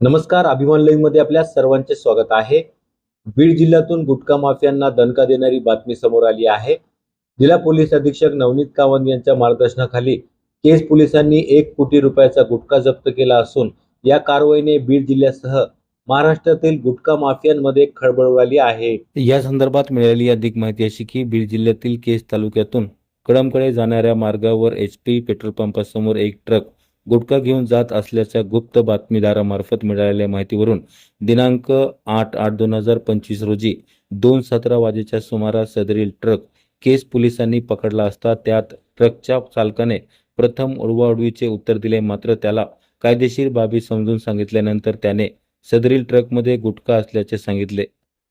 नमस्कार अभिमान लाईव्हमध्ये आपल्या सर्वांचे स्वागत आहे. बीड जिल्ह्यातून गुटखा माफियांना दणका देणारी बातमी समोर आली आहे. जिल्हा पोलीस अधीक्षक नवनीत कावंत यांच्या मार्गदर्शनाखाली केस पोलिसांनी एक कोटी रुपयाचा गुटखा जप्त केला असून या कारवाईने बीड जिल्ह्यासह महाराष्ट्रातील गुटखा माफियांमध्ये खळबळ उडाली आहे. या संदर्भात मिळालेली अधिक माहिती अशी की बीड जिल्ह्यातील केस तालुक्यातून कळमकडे जाणाऱ्या मार्गावर एच पी पेट्रोल पंपासमोर एक ट्रक गुटखा घेऊन जात असल्याच्या गुप्त बातमीदारामार्फत मिळालेल्या माहितीवरून दिनांक आठ आठ दोन हजार पंचवीस रोजी दोन सतरा वाजेच्या सुमारास सदरील ट्रक केस पोलिसांनी पकडला असता त्यात ट्रकच्या चालकाने प्रथम उडवाउडवीचे उत्तर दिले. मात्र त्याला कायदेशीर बाबी समजून सांगितल्यानंतर त्याने सदरील ट्रकमध्ये गुटखा असल्याचे सांगितले.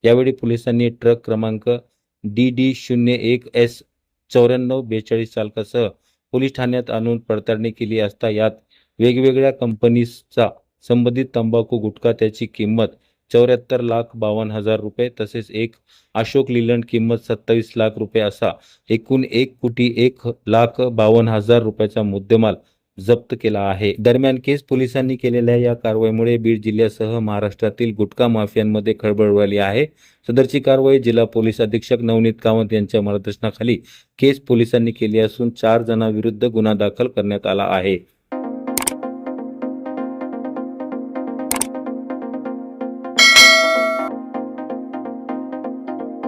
यावेळी पोलिसांनी ट्रक क्रमांक डी डी शून्य एक एस चौऱ्याण्णव बेचाळीस चालकासह पोलीस ठाण्यात आणून पडताळणी केली असता यात वेगवेगळ्या कंपनीजचा संबंधित तंबाखू गुटखा त्याची किंमत चौऱ्याहत्तर लाख बावन्न हजार रुपये तसेच एक अशोक लिलंड किंमत सत्तावीस लाख रुपये असा एकूण एक कोटी एक लाख बावन्न हजार रुपयाचा मुद्देमाल जप्त केला आहे. दरम्यान केस पोलिसांनी केलेल्या या कारवाईमुळे बीड जिल्ह्यासह महाराष्ट्रातील गुटखा माफियांमध्ये खळबळ उडाली आहे. सदरची कारवाई जिल्हा पोलीस अधीक्षक नवनीत कामत यांच्या मार्गदर्शनाखाली केस पोलिसांनी केली असून चार जणांविरुद्ध गुन्हा दाखल करण्यात आला आहे.